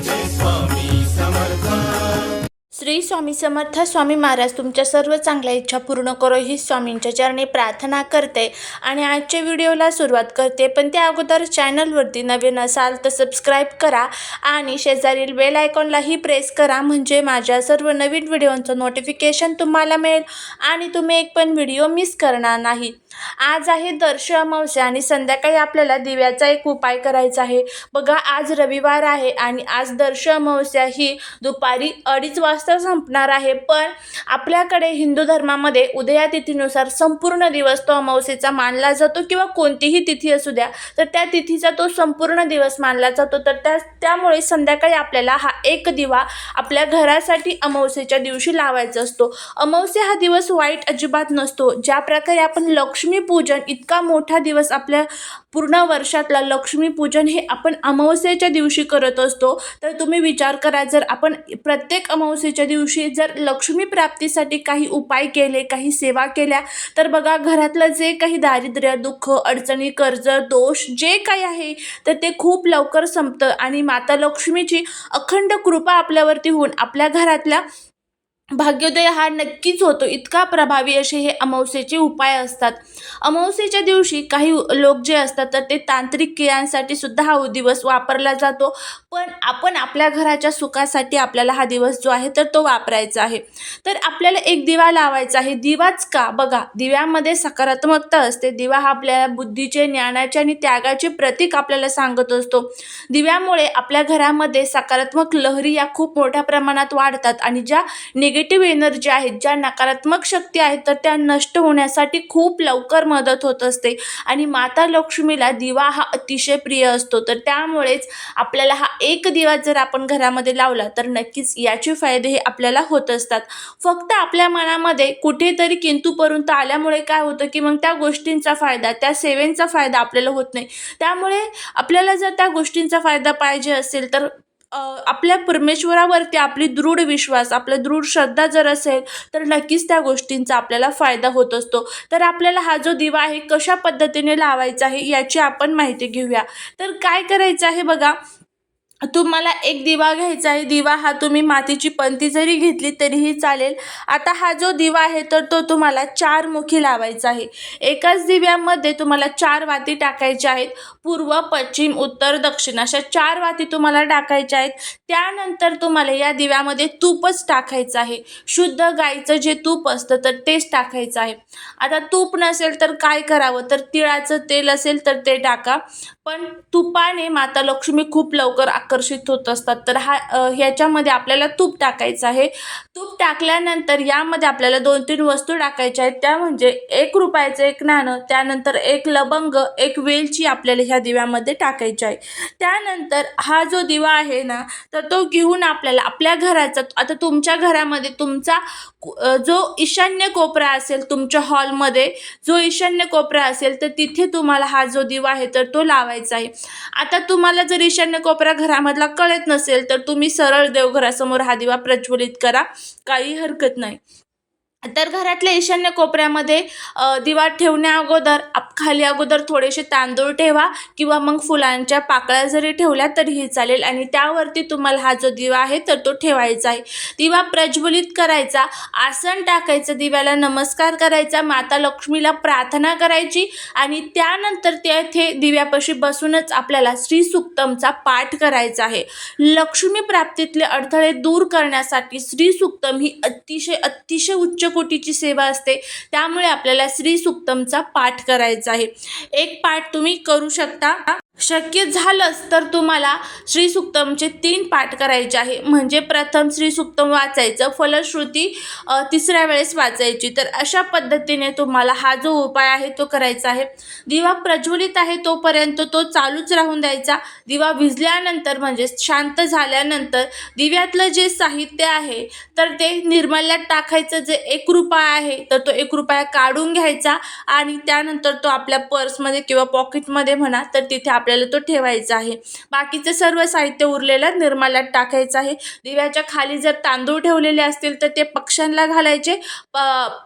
this one. Shri Swami Samarth Swami Maharaj तुमच्या सर्व चांगल्या इच्छा पूर्ण करो ही स्वामींच्या चरणी प्रार्थना करते आणि आजच्या व्हिडिओला सुरुवात करते. पण त्या अगोदर चॅनलवरती नवीन असाल तर सबस्क्राईब करा आणि शेजारील बेल आयकॉनलाही प्रेस करा म्हणजे माझ्या सर्व नवीन व्हिडिओंचं नोटिफिकेशन तुम्हाला मिळेल आणि तुम्ही एक पण व्हिडिओ मिस करणार नाही. आज आहे दर्श अमावस्या आणि संध्याकाळी आपल्याला दिव्याचा एक उपाय करायचा आहे. बघा आज रविवार आहे आणि आज दर्श अमावस्या ही दुपारी अडीच वाजता तर संपणार आहे. पण आपल्याकडे हिंदू धर्मामध्ये उदया तिथीनुसार संपूर्ण दिवस तो अमावस्येचा मानला जातो किंवा कोणतीही तिथी असू द्या तर त्या तिथीचा तो संपूर्ण दिवस मानला जातो. तर त्या त्यामुळे संध्याकाळी आपल्याला हा एक दिवा आपल्या घरासाठी अमावस्येच्या दिवशी लावायचा असतो. अमावस्या हा दिवस वाईट अजिबात नसतो. ज्या प्रकारे आपण लक्ष्मीपूजन इतका मोठा दिवस आपल्या पूर्ण वर्षातला लक्ष्मीपूजन हे आपण अमावस्येच्या दिवशी करत असतो तर तुम्ही विचार करा जर आपण प्रत्येक अमावस्येच्या दिवशी जर लक्ष्मी प्राप्तीसाठी काही उपाय केले काही सेवा केल्या तर बघा घरातलं जे काही दारिद्र्य दुःख अडचणी कर्ज दोष जे काही आहे तर ते खूप लवकर संपतं. आणि माता लक्ष्मीची अखंड कृपा आपल्यावरती होऊन आपल्या घरातल्या भाग्योदय हा नक्कीच होतो. इतका प्रभावी असे हे अमावस्येचे उपाय असतात. अमावस्येच्या दिवशी काही लोक जे असतात तर ते तांत्रिक क्रियांसाठी सुद्धा हा दिवस वापरला जातो. पण आपण आपल्या घराच्या सुखासाठी आपल्याला हा दिवस जो आहे तर तो वापरायचा आहे. तर आपल्याला एक दिवा लावायचा आहे. दिवाच का? बघा दिव्यामध्ये सकारात्मकता असते. दिवा हा आपल्या बुद्धीचे ज्ञानाचे आणि त्यागाचे प्रतीक आपल्याला सांगत असतो. दिव्यामुळे आपल्या घरामध्ये सकारात्मक लहरी या खूप मोठ्या प्रमाणात वाढतात आणि ज्या निग निगेटिव्ह एनर्जी आहेत ज्या नकारात्मक शक्ती आहेत तर त्या नष्ट होण्यासाठी खूप लवकर मदत होत असते. आणि माता लक्ष्मीला दिवा हा अतिशय प्रिय असतो. तर त्यामुळेच आपल्याला हा एक दिवा जर आपण घरामध्ये लावला तर नक्कीच याचे फायदे हे आपल्याला होत असतात. फक्त आपल्या मनामध्ये कुठेतरी किंतूपर्यंत परंतु आल्यामुळे काय होतं की मग त्या गोष्टींचा फायदा त्या सेवेंचा फायदा आपल्याला होत नाही. त्यामुळे आपल्याला जर त्या गोष्टींचा फायदा पाहिजे असेल तर आपल्या परमेश्वरावरती आपली दृढ विश्वास आपल्या दृढ श्रद्धा जर असेल तर नक्कीच त्या गोष्टींचा आपल्याला फायदा होत असतो. तर आपल्याला हा जो दिवा आहे कशा पद्धतीने लावायचा आहे याची आपण माहिती घेऊया. तर काय करायचं आहे बघा तुम्हाला एक दिवा घ्यायचा आहे. दिवा हा तुम्ही मातीची पणती जरी घेतली तरीही चालेल. आता हा जो दिवा आहे तर तो तुम्हाला चार मुखी लावायचा आहे. एकाच दिव्यामध्ये तुम्हाला चार वाती टाकायच्या आहेत. पूर्व पश्चिम उत्तर दक्षिण अशा चार वाती तुम्हाला टाकायच्या आहेत. त्यानंतर तुम्हाला या दिव्यामध्ये तूपच टाकायचं आहे. शुद्ध गाईचं जे तूप असतं तर तेच टाकायचं आहे. आता तूप नसेल तर काय करावं? तर तिळाचं तेल असेल तर ते टाका. पण तुपाने माता लक्ष्मी खूप लवकर आकर्षित होत असतात. तर हा ह्याच्यामध्ये आपल्याला तूप टाकायचं आहे. तूप टाकल्यानंतर यामध्ये आपल्याला दोन तीन वस्तू टाकायच्या आहेत. त्या म्हणजे एक रुपयाचं एक नाणं त्यानंतर एक लवंग एक वेलची आपल्याला ह्या दिव्यामध्ये टाकायची आहे. त्यानंतर हा जो दिवा आहे ना तर तो घेऊन आपल्याला आपल्या घराचा आता तुमच्या घरामध्ये तुमचा जो ईशान्य कोपरा असेल तुमच्या हॉलमध्ये जो ईशान्य कोपरा असेल तर तिथे तुम्हाला हा जो दिवा आहे तर तो लावायचा आहे. आता तुम्हाला जर ईशान्य कोपरा घरामधला कळत नसेल तर तुम्ही सरळ देवघरासमोर हा दिवा प्रज्वलित करा. काही हरकत नाही. तर घरातल्या ईशान्य कोपऱ्यामध्ये दिवा ठेवण्या अगोदर आप खाली अगोदर थोडेसे तांदूळ ठेवा किंवा मग फुलांच्या पाकळ्या जरी ठेवल्या तरीही चालेल. आणि त्यावरती तुम्हाला हा जो दिवा आहे तर तो ठेवायचा आहे. दिवा प्रज्वलित करायचा आसन टाकायचं दिव्याला नमस्कार करायचा माता लक्ष्मीला प्रार्थना करायची आणि त्यानंतर तेथे दिव्यापाशी बसूनच आपल्याला श्री सुक्तमचा पाठ करायचा आहे. लक्ष्मी प्राप्तीतले अडथळे दूर करण्यासाठी श्री सुक्तम ही अतिशय अतिशय उच्च पंचकोटीची सेवा असते. त्यामुळे आपल्याला श्री सुक्तमचा पाठ करायचा आहे. एक पाठ तुम्ही करू शकता. शक्य झालंच तर तुम्हाला श्री सुक्तमचे तीन पाठ करायचे आहे. म्हणजे प्रथम श्री सुक्तम वाचायचं फलश्रुती तिसऱ्या वेळेस वाचायची. तर अशा पद्धतीने तुम्हाला हा जो उपाय आहे तो करायचा आहे. दिवा प्रज्वलित आहे तोपर्यंत तो चालूच राहून द्यायचा. दिवा भिजल्यानंतर म्हणजे शांत झाल्यानंतर दिव्यातलं जे साहित्य आहे तर ते निर्मल्यात टाकायचं जे एक रुपया आहे तर तो एक रुपया काढून घ्यायचा आणि त्यानंतर तो आपल्या पर्समध्ये किंवा पॉकेटमध्ये म्हणा तर तिथे आपल्या आपल्याला तो ठेवायचा आहे. बाकीचं सर्व साहित्य उरलेलं निर्माल्यात टाकायचं आहे. दिव्याच्या खाली जर तांदूळ ठेवलेले असतील तर ते पक्ष्यांना घालायचे. प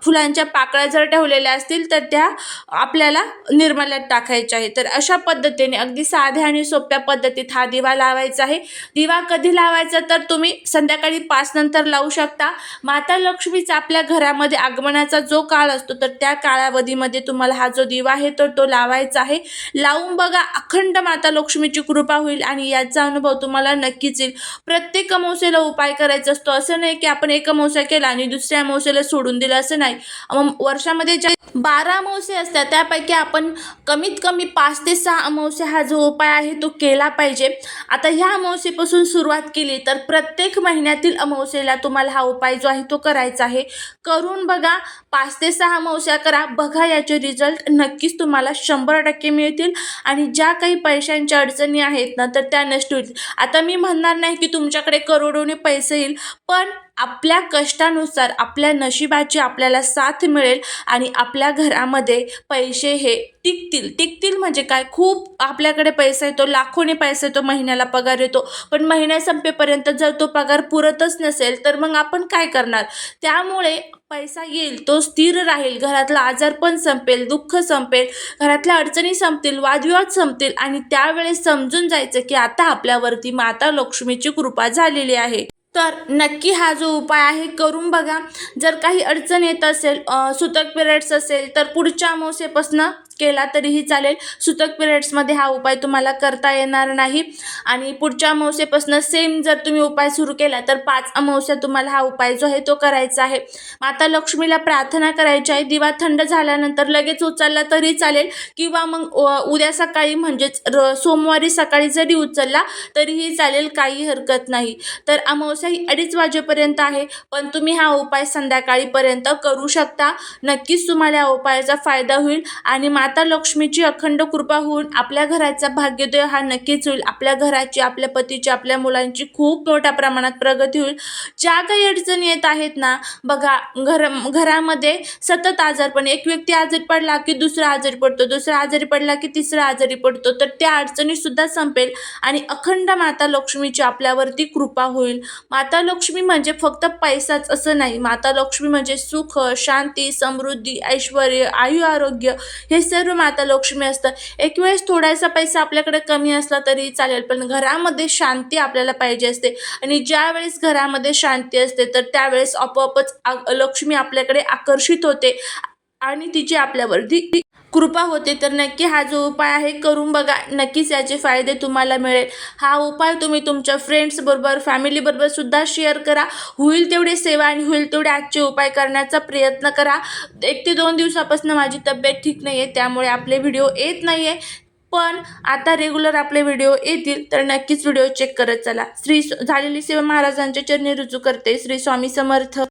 फुलांच्या पाकळ्या जर ठेवलेल्या असतील तर त्या आपल्याला निर्माल्यात टाकायच्या आहे तर अशा पद्धतीने अगदी साध्या आणि सोप्या पद्धतीत हा दिवा लावायचा आहे. दिवा कधी लावायचा तर तुम्ही संध्याकाळी पाच नंतर लावू शकता. माता लक्ष्मीचा आपल्या घरामध्ये आगमनाचा जो काळ असतो तर त्या कालावधीमध्ये तुम्हाला हा जो दिवा आहे तर तो लावायचा आहे. लावून बघा अखंड माता लक्ष्मीची कृपा होईल आणि याचा अनुभव तुम्हाला नक्कीच येईल. प्रत्येक अमावस्येला उपाय करायचा असतो. असं नाही की आपण एक अमावस्या केला आणि दुसऱ्या अमावस्येला सोडून दिलं. असं नाही. मग वर्षामध्ये ज्या बारा अमावस्या असतात त्यापैकी आपण कमीत कमी पाच ते सहा अमावस्या हा जो उपाय आहे तो केला पाहिजे. आता ह्या अमावस्येपासून सुरुवात केली तर प्रत्येक महिन्यातील अमावस्येला तुम्हाला हा उपाय जो आहे तो करायचा आहे. करून बघा पाच ते सहा अमावस्या करा. बघा याचे रिझल्ट नक्कीच तुम्हाला शंभर टक्के मिळतील. आणि ज्या काही पैशांच्या अडचणी आहेत ना तर त्या नष्ट होतील. आता मी म्हणणार नाही की तुमच्याकडे करोडोने पैसे येईल पण आपल्या कष्टानुसार आपल्या नशिबाची आपल्याला साथ मिळेल आणि आपल्या घरामध्ये पैसे हे टिकतील. टिकतील म्हणजे काय? खूप आपल्याकडे पैसा येतो लाखोने पैसा येतो महिन्याला पगार येतो. पण महिन्या संपेपर्यंत जर तो पगार पुरतच नसेल तर मग आपण काय करणार? त्यामुळे पैसा येईल तो स्थिर राहील घरातला आजार पण संपेल दुःख संपेल घरातल्या अडचणी संपतील वादविवाद संपतील आणि त्यावेळेस समजून जायचं की आता आपल्यावरती माता लक्ष्मीची कृपा झालेली आहे. तर नक्की हा जो उपाय आहे करून बघा. जर काही अडचण येत असेल सुतक पिरियड्स असेल तर पुढच्या अमावस्येपासनं केला तरीही चालेल. सुतक पिरियड्समध्ये हा उपाय तुम्हाला करता येणार नाही. आणि पुढच्या अमावस्येपासून सेम जर तुम्ही उपाय सुरू केला तर पाच अमावस्या तुम्हाला हा उपाय जो आहे तो करायचा आहे. माता लक्ष्मीला प्रार्थना करायची आहे. दिवा थंड झाल्यानंतर लगेच उचलला तरी चालेल. किंवा मग उद्या सकाळी म्हणजेच र सोमवारी सकाळी जरी उचलला तरीही चालेल. काही हरकत नाही. तर अमावस्या ही अडीच वाजेपर्यंत आहे. पण तुम्ही हा उपाय संध्याकाळीपर्यंत करू शकता. नक्कीच तुम्हाला या उपायाचा फायदा होईल. आणि माता माता लक्ष्मीची अखंड कृपा होऊन आपल्या घराचा भाग्योदय हा नक्कीच होईल. आपल्या घराची आपल्या पतीची आपल्या मुलांची खूप मोठ्या प्रमाणात प्रगती होईल. ज्या काही अडचणी येत आहेत ना बघा घर घरामध्ये सतत आजारपण एक व्यक्ती आजारी पडला की दुसरा आजारी पडतो दुसरा आजारी पडला की तिसरा आजारी पडतो तर त्या अडचणीसुद्धा संपेल आणि अखंड माता लक्ष्मीची आपल्यावरती कृपा होईल. माता लक्ष्मी म्हणजे फक्त पैसाच असं नाही. माता लक्ष्मी म्हणजे सुख शांती समृद्धी ऐश्वर आयु आरोग्य हे सर्व माता लक्ष्मी असतं. एक वेळेस थोडासा पैसा आपल्याकडे कमी असला तरी चालेल पण घरामध्ये शांती आपल्याला पाहिजे असते. आणि ज्या वेळेस घरामध्ये शांती असते तर त्यावेळेस आपोआपच लक्ष्मी आपल्याकडे आकर्षित होते आणि तिची आपल्यावरती कृपा होते तर नक्की हा जो उपाय आहे करून बघा. नक्कीच याचे फायदे तुम्हाला मिळेल. हा उपाय तुम्ही तुमच्या फ्रेंड्सबरोबर फॅमिलीबरोबर सुद्धा शेअर करा. होईल तेवढे सेवा आणि होईल तेवढे आजचे उपाय करण्याचा प्रयत्न करा. एक ते दोन दिवसापासून माझी तब्येत ठीक नाही आहे त्यामुळे आपले व्हिडिओ येत नाही आहे पण आता रेग्युलर आपले व्हिडिओ येतील तर नक्कीच व्हिडिओ चेक करत चला. श्री झालेली सेवा महाराजांच्या चरणी रुजू करते. श्री स्वामी समर्थ.